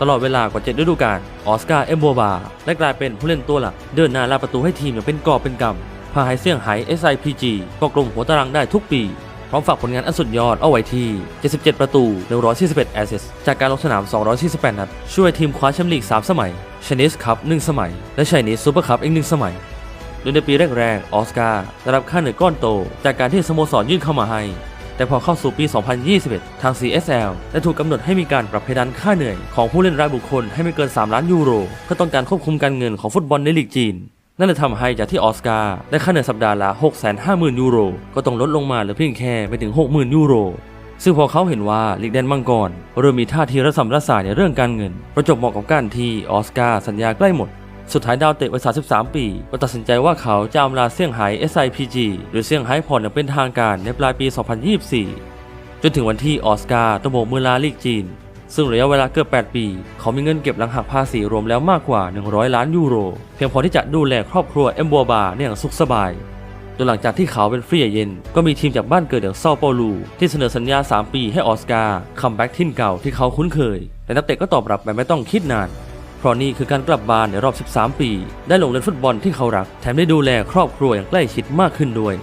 ตลอดเวลากว่า7ฤดูกาลออสการ์เอมโบบาได้กลายเป็นผู้เล่นตัวหลักเดินหน้าลาประตูให้ทีมอย่างเป็นกอบเป็นกำพาให้เซี่ยงไฮ้ SIPG ก็กลุ่มหัวตารางได้ทุกปีพร้อมฝากผลงานอันสุดยอดเอาไว้ที่ 77 ประตู 141 แอสซิสจากการลงสนาม 248 นัด ช่วยทีมคว้าแชมป์ลีก 3 สมัยชนิสคัพ 1 สมัย และชนิสซูเปอร์คัพอีก 1 สมัย โดยในปีแรกๆ ออสการ์ได้รับค่าเหนือก้อนโต จากการที่สโมสรยื่นเข้ามาให้ แต่พอเข้าสู่ปี 2021 ทาง CSL ได้ถูกกำหนดให้มีการปรับเพดานค่าเหนื่อยของผู้เล่นรายบุคคลให้ไม่เกิน 3 ล้านยูโร เพื่อต้องการควบคุมการเงินของฟุตบอลในลีกจีนนั่นเลยทำให้จากที่ออสการ์ได้ค่าเหนื่อยสัปดาห์ละ 650,000 ยูโร ก็ต้องลดลงมาเหลือเพียงแค่ไม่ถึง 60,000 ยูโร ซึ่งพอเขาเห็นว่าลีกแดนมังกรเริ่มมีท่าทีระสำระสายในเรื่องการเงิน ประจบเหมาะกับการที่ออสการ์สัญญาใกล้หมด สุดท้ายดาวเตะวัย 33 ปีก็ตัดสินใจว่าเขาจะอำลาเซี่ยงไฮ้ SIPG หรือเซี่ยงไฮ้พอร์ตอย่างเป็นทางการในปลายปี 2024 จนถึงวันที่ออสการ์ต้องโบกมือลาลีกจีน ซึ่งระยะเวลาเกือบ 8 ปี เขามีเงินเก็บหลังหักภาษีรวมแล้วมากกว่า 100 ล้านยูโร เพียงพอที่จะดูแลครอบครัวเอมบัวบาได้อย่างสุขสบายโดยหลังจากที่เขาเป็นฟรีเอเจนก็มีทีมจากบ้านเกิดอย่างเซาเปาลูที่เสนอสัญญา 3 ปีให้ออสการ์คัมแบ็กทิ่นเก่าที่เขาคุ้นเคย แต่นักเตะก็ตอบรับแบบไม่ต้องคิดนาน ราะนี่คือการกลับบ้านในรอบ 13 ปี ได้ลงเล่นฟุตบอลที่เขารัก แถมได้ดูแลครอบครัวอย่างใกล้ชิดมากขึ้นด้วย